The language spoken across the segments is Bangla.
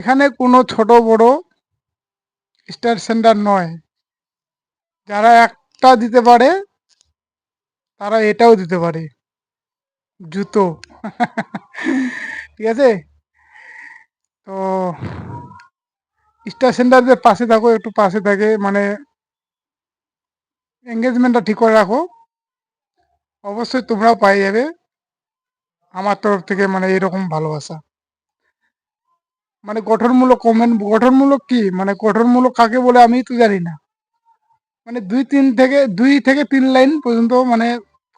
এখানে কোনো ছোট বড় স্টার সেন্টার নয়। যারা একটা দিতে পারে, তারা এটাও দিতে পারে। জুতো। ঠিক আছে? তো স্টার সেন্টারদের পাশে থাকো, একটু পাশে থাকে মানে এঙ্গেজমেন্টটা ঠিক করে রাখো। অবশ্যই তোমরাও পাই যাবে। আমার তরফ থেকে মানে এরকম ভালোবাসা। মানে গঠনমূলক কমেন্ট গঠনমূলক কি? মানে গঠনমূলক কাকে বলে আমি তো জানি না। মানে দুই তিন থেকে, দুই থেকে তিন লাইন পর্যন্ত মানে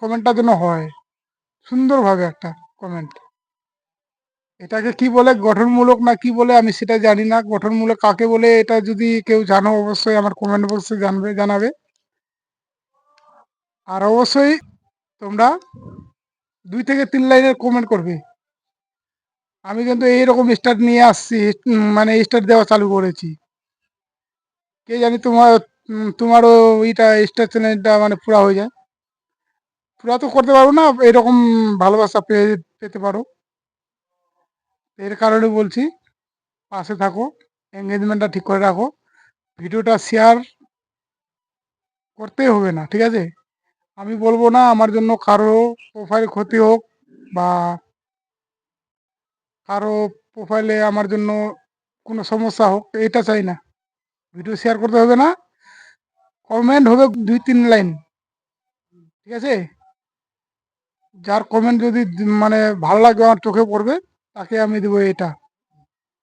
কমেন্টটা যেন হয়। সুন্দরভাবে একটা কমেন্ট এটাকে কি বলে গঠনমূলক না কি বলে আমি সেটা জানি না। গঠনমূলক কাকে বলে এটা যদি কেউ জানো, অবশ্যই আমার কমেন্ট বক্সে জানবে, জানাবে। আর অবশ্যই তোমরা দুই থেকে তিন লাইনের কমেন্ট করবে। আমি কিন্তু এইরকম স্টার্ট নিয়ে আসছি মানে স্টার্ট দেওয়া চালু করেছি। কে জানি তোমার তোমারও ওইটা স্টার চ্যানেলটা মানে পুরা হয়ে যায়। পুরা তো করতে পারব না, এরকম ভালোবাসা পেয়ে, পেতে পারো। এর কারণে বলছি, পাশে থাকো এঙ্গেজমেন্টটা ঠিক করে রাখো। ভিডিওটা শেয়ার করতেই হবে না, ঠিক আছে? আমি বলব না, আমার জন্য কারও প্রোফাইল ক্ষতি হোক বা কারও প্রোফাইলে আমার জন্য কোনো সমস্যা হোক এটা চাই না। ভিডিও শেয়ার করতে হবে না। কমেন্ট হবে দুই তিন লাইন। ঠিক আছে? যার কমেন্ট যদি মানে ভালো লাগবে আমার চোখে পড়বে তাকে আমি দেবো এটা।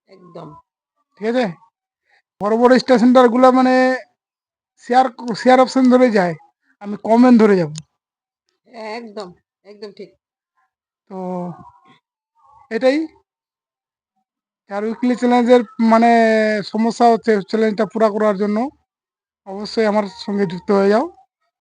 একদম। ঠিক আছে? বড় বড় স্টেশনটারগুলো মানে শেয়ার শেয়ার অপশন ধরে যায়। আমি কমেন্ট ধরে যাব। একদম একদম ঠিক। তো এটাই। আর উইকলি চ্যালেঞ্জের মানে সমস্যা হচ্ছে, চ্যালেঞ্জটা পুরা করার জন্য। অবশ্যই আমার সঙ্গে যুক্ত হয়ে যাও।